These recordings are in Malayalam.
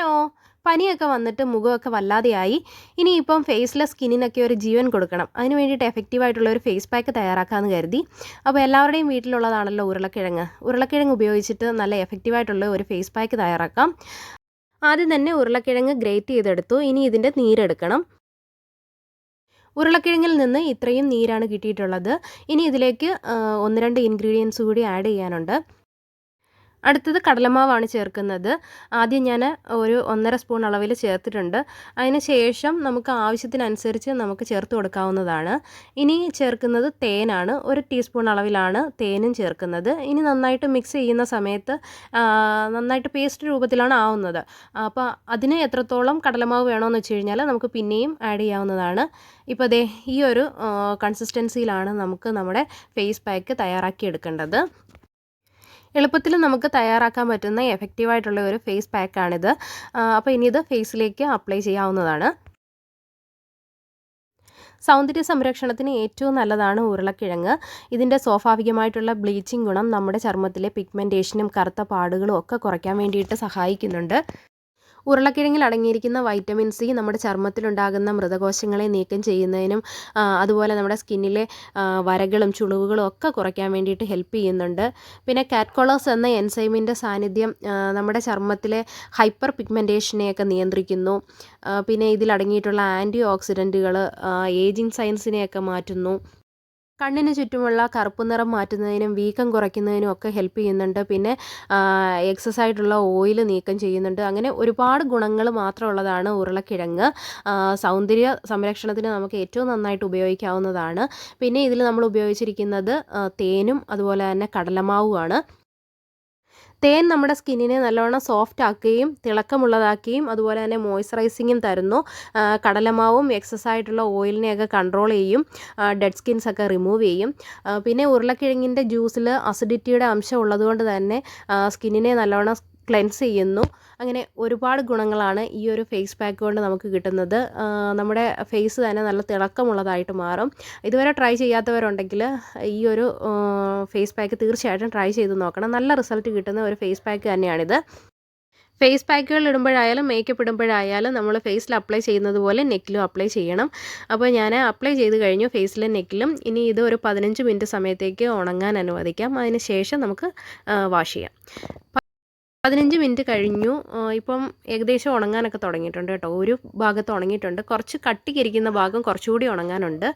ഹലോ പനിയൊക്കെ വന്നിട്ട് മുഖമൊക്കെ വല്ലാതെയായി. ഇനിയിപ്പം ഫേസിലെ സ്കിന്നിനൊക്കെ ഒരു ജീവൻ കൊടുക്കണം. അതിന് വേണ്ടിയിട്ട് എഫക്റ്റീവായിട്ടുള്ള ഒരു ഫേസ് പാക്ക് തയ്യാറാക്കാമെന്ന് കരുതി. അപ്പോൾ എല്ലാവരുടെയും വീട്ടിലുള്ളതാണല്ലോ ഉരുളക്കിഴങ്ങ്. ഉരുളക്കിഴങ്ങ് ഉപയോഗിച്ചിട്ട് നല്ല എഫക്റ്റീവായിട്ടുള്ള ഒരു ഫേസ് പാക്ക് തയ്യാറാക്കാം. ആദ്യം തന്നെ ഉരുളക്കിഴങ്ങ് ഗ്രേറ്റ് ചെയ്തെടുത്തു. ഇനി ഇതിന്റെ നീരെടുക്കണം. ഉരുളക്കിഴങ്ങിൽ നിന്ന് ഇത്രയും നീരാണ് കിട്ടിയിട്ടുള്ളത്. ഇനി ഇതിലേക്ക് ഒന്ന് രണ്ട് ഇൻഗ്രീഡിയൻസ് കൂടി ആഡ് ചെയ്യാനുണ്ട്. അടുത്തത് കടലമാവാണ് ചേർക്കുന്നത്. ആദ്യം ഞാൻ ഒരു ഒന്നര സ്പൂൺ അളവിൽ ചേർത്തിട്ടുണ്ട്. അതിന് ശേഷം നമുക്ക് ആവശ്യത്തിനനുസരിച്ച് നമുക്ക് ചേർത്ത് കൊടുക്കാവുന്നതാണ്. ഇനി ചേർക്കുന്നത് തേനാണ്. ഒരു ടീസ്പൂൺ അളവിലാണ് തേനും ചേർക്കുന്നത്. ഇനി നന്നായിട്ട് മിക്സ് ചെയ്യുന്ന സമയത്ത് നന്നായിട്ട് പേസ്റ്റ് രൂപത്തിലാണ് ആവുന്നത്. അപ്പോൾ അതിന് എത്രത്തോളം കടലമാവ് വേണമെന്ന് വെച്ച് കഴിഞ്ഞാൽ നമുക്ക് പിന്നെയും ആഡ് ചെയ്യാവുന്നതാണ്. ഇപ്പോൾ അതേ ഈ ഒരു കൺസിസ്റ്റൻസിയിലാണ് നമുക്ക് നമ്മുടെ ഫേസ് പാക്ക് തയ്യാറാക്കി എടുക്കേണ്ടത് എളുപ്പത്തിൽ നമുക്ക് തയ്യാറാക്കാൻ പറ്റുന്ന എഫക്റ്റീവായിട്ടുള്ള ഒരു ഫേസ് പാക്കാണിത് അപ്പോൾ ഇനി ഇത് ഫേസിലേക്ക് അപ്ലൈ ചെയ്യാവുന്നതാണ്. സൗന്ദര്യ സംരക്ഷണത്തിന് ഏറ്റവും നല്ലതാണ് ഉരുളക്കിഴങ്ങ്. ഇതിന്റെ സ്വാഭാവികമായിട്ടുള്ള ബ്ലീച്ചിങ് ഗുണം നമ്മുടെ ചർമ്മത്തിലെ പിഗ്മെന്റേഷനും കറുത്ത പാടുകളും ഒക്കെ കുറയ്ക്കാൻ വേണ്ടിയിട്ട് സഹായിക്കുന്നുണ്ട്. ഉരുളക്കിഴങ്ങിൽ അടങ്ങിയിരിക്കുന്ന വൈറ്റമിൻ സി നമ്മുടെ ചർമ്മത്തിലുണ്ടാകുന്ന മൃതകോശങ്ങളെ നീക്കം ചെയ്യുന്നതിനും അതുപോലെ നമ്മുടെ സ്കിന്നിലെ വരകളും ചുളിവുകളും ഒക്കെ കുറയ്ക്കാൻ വേണ്ടിയിട്ട് ഹെൽപ്പ് ചെയ്യുന്നുണ്ട്. പിന്നെ കാറ്റ്കോളേഴ്സ് എന്ന എൻസൈമിന്റെ സാന്നിധ്യം നമ്മുടെ ചർമ്മത്തിലെ ഹൈപ്പർ പിഗ്മെന്റേഷനെയൊക്കെ നിയന്ത്രിക്കുന്നു പിന്നെ ഇതിലടങ്ങിയിട്ടുള്ള ആന്റി ഓക്സിഡന്റുകൾ ഏജിങ് സയൻസിനെയൊക്കെ മാറ്റുന്നു. കണ്ണിന് ചുറ്റുമുള്ള കറുപ്പ് നിറം മാറ്റുന്നതിനും വീക്കം കുറയ്ക്കുന്നതിനും ഒക്കെ ഹെൽപ്പ് ചെയ്യുന്നുണ്ട്. പിന്നെ എക്സസ് ആയിട്ടുള്ള ഓയിൽ നീക്കം ചെയ്യുന്നുണ്ട്. അങ്ങനെ ഒരുപാട് ഗുണങ്ങൾ മാത്രമുള്ളതാണ് ഉരുളക്കിഴങ്ങ്. സൗന്ദര്യ സംരക്ഷണത്തിന് നമുക്ക് ഏറ്റവും നന്നായിട്ട് ഉപയോഗിക്കാവുന്നതാണ്. പിന്നെ ഇതിൽ നമ്മൾ ഉപയോഗിച്ചിരിക്കുന്നത് തേനും അതുപോലെ തന്നെ കടലമാവുമാണ്. തേൻ നമ്മുടെ സ്കിന്നിനെ നല്ലവണ്ണം സോഫ്റ്റ് ആക്കുകയും തിളക്കമുള്ളതാക്കുകയും അതുപോലെ തന്നെ മോയ്സ്ചറൈസിങ്ങും തരുന്നു. കടലമാവും എക്സസ് ആയിട്ടുള്ള ഓയിലിനെയൊക്കെ കൺട്രോൾ ചെയ്യും. ഡെഡ് സ്കിൻസ് ഒക്കെ റിമൂവ് ചെയ്യും. പിന്നെ ഉരുളക്കിഴങ്ങിന്റെ ജ്യൂസിൽ അസിഡിറ്റിയുടെ അംശം ഉള്ളതുകൊണ്ട് തന്നെ സ്കിന്നിനെ നല്ലവണ്ണം ക്ലെൻസ് ചെയ്യുന്നു. അങ്ങനെ ഒരുപാട് ഗുണങ്ങളാണ് ഈ ഒരു ഫേസ് പാക്ക് കൊണ്ട് നമുക്ക് കിട്ടുന്നത്. നമ്മുടെ ഫേസ് തന്നെ നല്ല തിളക്കമുള്ളതായിട്ട് മാറും. ഇതുവരെ ട്രൈ ചെയ്യാത്തവരുണ്ടെങ്കിൽ ഈ ഒരു ഫേസ് പാക്ക് തീർച്ചയായിട്ടും ട്രൈ ചെയ്ത് നോക്കണം. നല്ല റിസൾട്ട് കിട്ടുന്ന ഒരു ഫേസ് പാക്ക് തന്നെയാണിത്. ഫേസ് പാക്കുകൾ ഇടുമ്പോഴായാലും മേക്കപ്പ് ഇടുമ്പോഴായാലും നമ്മൾ ഫേസിൽ അപ്ലൈ ചെയ്യുന്നത് പോലെ നെക്കിലും അപ്ലൈ ചെയ്യണം. അപ്പോൾ ഞാൻ അപ്ലൈ ചെയ്ത് കഴിഞ്ഞു ഫേസിലും നെക്കിലും. ഇനി ഇത് ഒരു പതിനഞ്ച് മിനിറ്റ് സമയത്തേക്ക് ഉണങ്ങാൻ അനുവദിക്കാം. അതിന് ശേഷം നമുക്ക് വാഷ് ചെയ്യാം. പതിനഞ്ച് മിനിറ്റ് കഴിഞ്ഞു. ഇപ്പം ഏകദേശം ഉണങ്ങാനൊക്കെ തുടങ്ങിയിട്ടുണ്ട് കേട്ടോ. ഒരു ഭാഗത്ത് ഉണങ്ങിയിട്ടുണ്ട്. കുറച്ച് കട്ടിക്കിരിക്കുന്ന ഭാഗം കുറച്ചുകൂടി ഉണങ്ങാനുണ്ട്.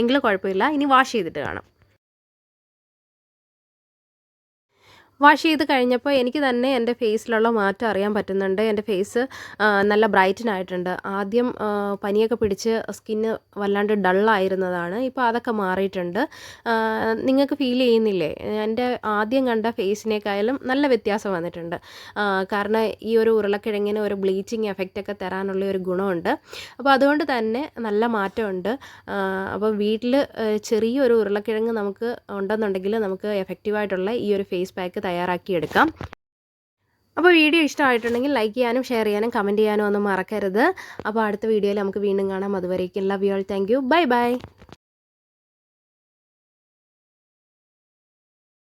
എങ്കിലും കുഴപ്പമില്ല. ഇനി വാഷ് ചെയ്തിട്ട് കാണാം. വാഷ് ചെയ്ത് കഴിഞ്ഞപ്പോൾ എനിക്ക് തന്നെ എന്റെ ഫേസിലുള്ള മാറ്റം അറിയാൻ പറ്റുന്നുണ്ട്. എന്റെ ഫേസ് നല്ല ബ്രൈറ്റനായിട്ടുണ്ട്. ആദ്യം പനിയൊക്കെ പിടിച്ച് സ്കിന്ന് വല്ലാണ്ട് ഡള്ളായിരുന്നതാണ്. ഇപ്പോൾ അതൊക്കെ മാറിയിട്ടുണ്ട്. നിങ്ങൾക്ക് ഫീൽ ചെയ്യുന്നില്ലേ? എന്റെ ആദ്യം കണ്ട ഫേസിനേക്കായാലും നല്ല വ്യത്യാസം വന്നിട്ടുണ്ട്. കാരണം ഈ ഒരു ഉരുളക്കിഴങ്ങിന് ഒരു ബ്ലീച്ചിങ് എഫക്റ്റൊക്കെ തരാനുള്ള ഒരു ഗുണമുണ്ട്. അപ്പോൾ അതുകൊണ്ട് തന്നെ നല്ല മാറ്റമുണ്ട്. അപ്പോൾ വീട്ടിൽ ചെറിയൊരു ഉരുളക്കിഴങ്ങ് നമുക്ക് ഉണ്ടെന്നുണ്ടെങ്കിൽ നമുക്ക് എഫക്റ്റീവായിട്ടുള്ള ഈ ഒരു ഫേസ് പാക്ക് തയ്യാറാക്കിയെടുക്കാം. അപ്പോൾ വീഡിയോ ഇഷ്ടമായിട്ടുണ്ടെങ്കിൽ ലൈക്ക് ചെയ്യാനും ഷെയർ ചെയ്യാനും കമന്റ് ചെയ്യാനും ഒന്നും മറക്കരുത്. അപ്പോൾ അടുത്ത വീഡിയോയിൽ നമുക്ക് വീണ്ടും കാണാം. അതുവരേക്കും love you all thank you bye bye